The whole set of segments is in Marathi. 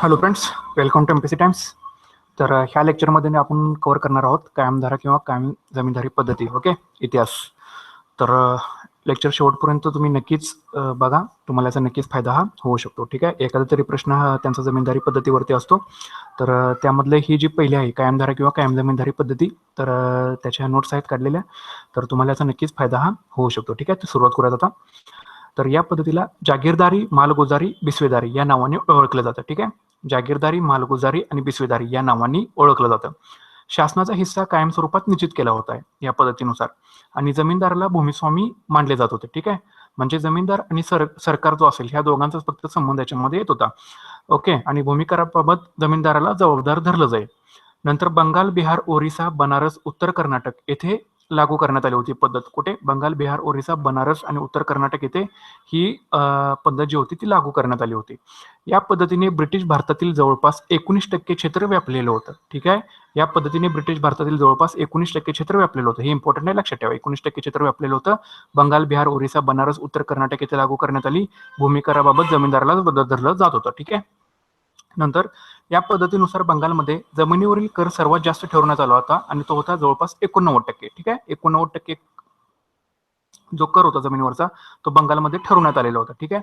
Hello friends welcome to MPC Times तर uh, ह्या लेक्चरमध्ये आपण कवर करणार आहोत कायमधारा किंवा कायम जमीनदारी पद्धती ओके इतिहास. तर uh, लेक्चर शेवटपर्यंत तुम्ही नक्कीच uh, बघा. तुम्हाला याचा नक्कीच फायदा हा होऊ शकतो ठीक आहे? एखादा तरी प्रश्न हा त्यांचा जमीनदारी पद्धतीवरती असतो. तर त्यामधले ही जी पहिली आहे कायमधारा किंवा कायम जमीनदारी पद्धती तर त्याच्या नोट्स आहेत काढलेल्या. तर तुम्हाला याचा नक्कीच फायदा हा होऊ शकतो ठीक आहे? तर सुरुवात करूयात आता. तर या पद्धतीला जागीरदारी मालगुजारी बिस्वेदारी या नावाने ओळखलं जातं ठीक आहे? जागीरदारी मालगुजारी आणि बिस्वेदारी या नावांनी ओळखलं जातं. शासनाचा हिस्सा कायम स्वरूपात निश्चित केला होता या पद्धतीनुसार आणि जमीनदाराला भूमिस्वामी मानले जात होते ठीक आहे? म्हणजे जमीनदार आणि सर सरकार जो असेल ह्या दोघांचाच फक्त संबंध याच्यामध्ये येत होता. ओके आणि भूमिकाराबाबत जमीनदाराला जबाबदार धरलं जाईल. नंतर बंगाल बिहार ओरिसा बनारस उत्तर कर्नाटक येथे लागू करण्यात आली होती पद्धत. कुठे? बंगाल बिहार ओरिसा बनारस आणि उत्तर कर्नाटक येथे ही पद्धत जी होती ती लागू करण्यात आली होती. या पद्धतीने ब्रिटिश भारतातील जवळपास एकोणीस टक्के क्षेत्र व्यापलेलं होतं. ठीक आहे? या पद्धतीने ब्रिटिश भारतातील जवळपास एकोणीस टक्के क्षेत्र व्यापलेलं होतं. हे इम्पॉर्टंट आहे लक्षात ठेवा. एकोणीस टक्के क्षेत्र व्यापलेलं होतं. बंगाल बिहार ओरिसा बनारस उत्तर कर्नाटक येथे लागू करण्यात आली. भूमिकाराबाबत जमीनदाराला बदल धरलं जात होतं. ठीक आहे? नंतर या पद्धतीनुसार बंगालमध्ये जमिनीवरील कर सर्वात जास्त ठरवण्यात आला होता आणि तो होता जवळपास एकोणनव्वद टक्के. ठीक आहे? एकोणनव्वद टक्के जो कर होता जमिनीवरचा तो बंगालमध्ये ठरवण्यात आलेला होता. ठीक आहे?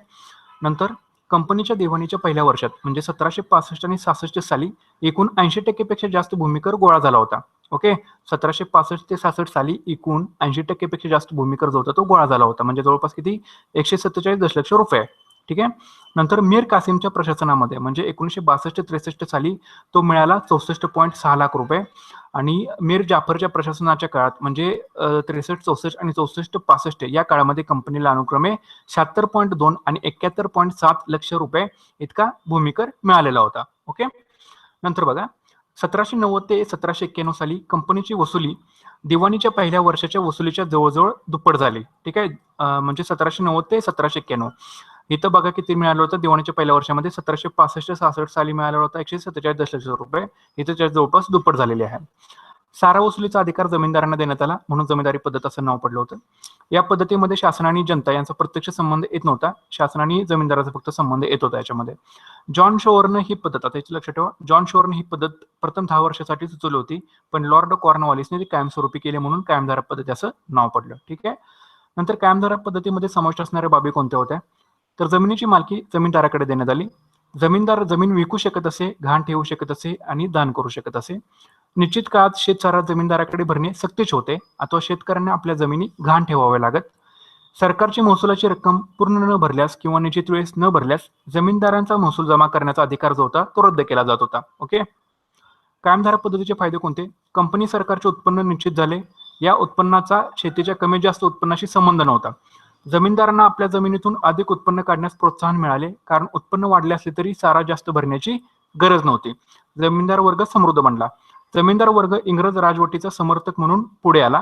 नंतर कंपनीच्या देवाणीच्या पहिल्या वर्षात म्हणजे सतराशे पासष्ट आणि सहासष्ट साली एकूण ऐंशी टक्केपेक्षा जास्त भूमिकर गोळा झाला होता. ओके? सतराशे पासष्ट ते सहासष्ट साली एकूण ऐंशी टक्केपेक्षा जास्त भूमिकर जो होता तो गोळा झाला होता. म्हणजे जवळपास किती? एकशे सत्तेचाळीस दशलक्ष रुपये. ठीक आहे? नंतर मीर कासिमच्या प्रशासनामध्ये म्हणजे एकोणीसशे बासष्ट त्रेसष्ट साली तो मिळाला चौसष्ट पॉईंट सहा लाख रुपये. आणि मीर जाफरच्या प्रशासनाच्या काळात म्हणजे त्रेसष्ट चौसष्ट आणि चौसष्ट पासष्ट या काळामध्ये कंपनीला अनुक्रमे शहात्तर पॉईंट दोन आणि एक्क्याहत्तर पॉईंट सात लक्ष रुपये इतका भूमिकर मिळालेला होता. ओके? नंतर बघा. सतराशे नव्वद ते सतराशे एक्क्याण्णव साली कंपनीची वसुली दिवाणीच्या पहिल्या वर्षाच्या वसुलीच्या जवळजवळ दुप्पट झाली. ठीक आहे? म्हणजे सतराशे नव्वद ते सतराशे एक्क्याण्णव. इथं बघा किती मिळालं होतं. दिवाणीच्या पहिल्या वर्षामध्ये सतराशे पासष्ट सहासष्ट साली मिळालं होतं. एकशे सत्तेचाळीस दशलक्ष रुपये. इथं जवळपास दुप्पट झालेली आहे. सारा वसुलीचा अधिकार जमीनदारांना देण्यात आला. म्हणून जमीनदारी पद्धत असं नाव पडलं होतं. या पद्धतीमध्ये शासन आणि जनता यांचा प्रत्यक्ष संबंध येत नव्हता. शासन आणि जमीनदाराचा फक्त संबंध येत होता याच्यामध्ये. जॉन शोअरनं ही पद्धत आता याची लक्षात ठेवा. जॉन शोअरनं ही पद्धत प्रथम दहा वर्षासाठी सुचवली होती. पण लॉर्ड कॉर्नवॉलिसने ती कायमस्वरूपी केली म्हणून कायमधारा पद्धती असं नाव पडलं. ठीक आहे? नंतर कायमधारा पद्धतीमध्ये समाविष्ट असणाऱ्या बाबी कोणत्या होत्या? तर जमिनीची मालकी जमीनदाराकडे देण्यात आली. जमीनदार जमीन विकू शकत असे घाण ठेवू शकत असे आणि दान करू शकत असे. निश्चित काळात शेतसारा जमीनदाराकडे भरणे सक्तीचे होते. अथवा शेतकऱ्यांना आपल्या जमिनी घाण ठेवाव्या लागत. सरकारची महसुलाची रक्कम पूर्ण न भरल्यास किंवा निश्चित वेळेस न भरल्यास जमीनदारांचा महसूल जमा करण्याचा अधिकार जो होता तो रद्द केला जात होता. ओके? कायमधारा पद्धतीचे फायदे कोणते? कंपनी सरकारचे उत्पन्न निश्चित झाले. या उत्पन्नाचा शेतीच्या कमी जास्त उत्पन्नाशी संबंध नव्हता. जमीनदारांना आपल्या जमिनीतून अधिक उत्पन्न काढण्यास प्रोत्साहन मिळाले. कारण उत्पन्न वाढले असले तरी सारा जास्त भरण्याची गरज नव्हती. जमीनदार वर्ग समृद्ध बनला. जमीनदार वर्ग इंग्रज राजवटीचा समर्थक म्हणून पुढे आला.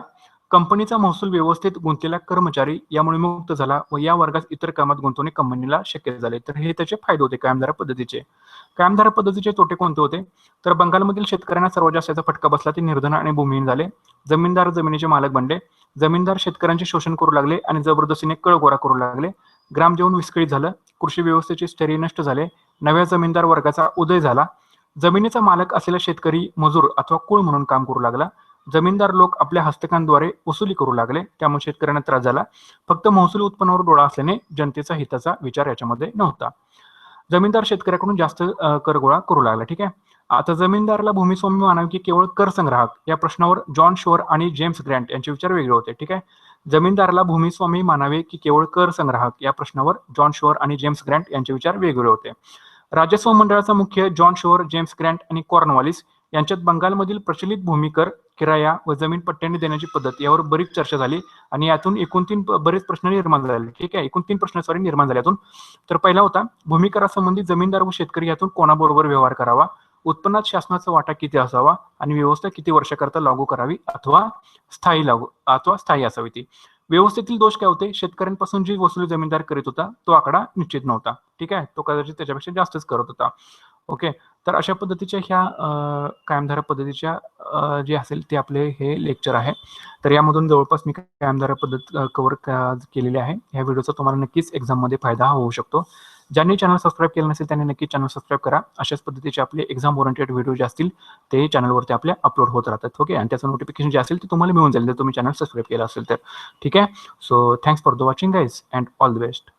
कंपनीचा महसूल व्यवस्थेत गुंतलेला कर्मचारी यामुळे मुक्त झाला व या वर्गात इतर कामात गुंतवणे कंपनीला शक्य झाले. तर हे त्याचे फायदे होते कायमधारा पद्धतीचे. कायमधारा पद्धतीचे तोटे कोणते होते? तर बंगालमधील शेतकऱ्यांना सर्वात जास्त फटका बसला ते निर्धन आणि भूमिहीन झाले. जमीनदार जमिनीचे मालक बनले. जमीनदार शेतकऱ्यांचे शोषण करू लागले आणि जबरदस्तीने कळगोरा करू लागले. ग्रामजीवन विस्कळीत झालं. कृषी व्यवस्थेचे स्थैर्य नष्ट झाले. नव्या जमीनदार वर्गाचा उदय झाला. जमिनीचा मालक असलेला शेतकरी मजूर अथवा कुळ म्हणून काम करू लागला. जमीनदार लोक आपल्या हस्तकांद्वारे वसुली करू लागले. त्यामुळे शेतकऱ्यांना त्रास झाला. फक्त महसूल उत्पन्नावर डोळा असल्याने जनतेचा हिताचा विचार याच्यामध्ये नव्हता. जमीनदार शेतकऱ्याकडून जास्त करगोळा कर गोळा करू लागला. ठीक आहे? आता जमीनदाराला भूमिस्वामी मानावे की केवळ कर संग्राहक. या प्रश्नावर जॉन शोर आणि जेम्स ग्रँट यांचे विचार वेगळे होते ठीक आहे? जमीनदाराला भूमिस्वामी मानावे की केवळ कर संग्राहक. या प्रश्नावर जॉन शोर आणि जेम्स ग्रँट यांचे विचार वेगवेगळे होते. राजस्व मंडळाचा मुख्य जॉन शोर जेम्स ग्रँट आणि कॉर्नवालिस यांच्यात बंगालमधील प्रचलित भूमिकर किराया व जमीन पट्ट्याने देण्याची पद्धत यावर बरीच चर्चा झाली आणि यातून एकूण तीन बरेच प्रश्न निर्माण झाले ठीक आहे? एकूण तीन प्रश्न सॉरी निर्माण झाले यातून. तर पहिला होता भूमिकरासंबंधी जमीनदार व शेतकरी यातून कोणाबरोबर व्यवहार करावा? उत्पन्नात शासनाचा वाटा किती असावा आणि व्यवस्था किती वर्षाकरता लागू करावी अथवा स्थायी लागू अथवा स्थायी असावी ती? व्यवस्थेतील दोष काय होते? शेतकऱ्यांपासून जी वसुली जमीनदार करीत होता तो आकडा निश्चित नव्हता. ठीक आहे? तो कदाचित त्याच्यापेक्षा जास्तच करत होता. ओके? तर अशा पद्धतीच्या ह्या कायमधारा पद्धतीच्या जे असेल ते आपले हे लेक्चर आहे. तर यामधून जवळपास मी कायमधारा पद्धत कव्हर केलेली आहे. ह्या व्हिडिओचा तुम्हाला नक्कीच एक्झाममध्ये फायदा होऊ शकतो. ज्यांनी चॅनल सबस्क्राईब केलं नसेल त्यांनी नक्की चॅनल सबस्क्राईब करा. अशाच पद्धतीचे आपले एक्झाम ओरिएंटेड व्हिडिओ जे असतील ते चॅनलवरती आपले अपलोड होत राहतात ओके आणि त्याचं नोटिफिकेशन जे असेल ते तुम्हाला मिळून जाईल. जर तुम्ही चॅनल सबस्क्राईब केलं असेल तर. ठीक आहे? So thanks for the watching guys and all the best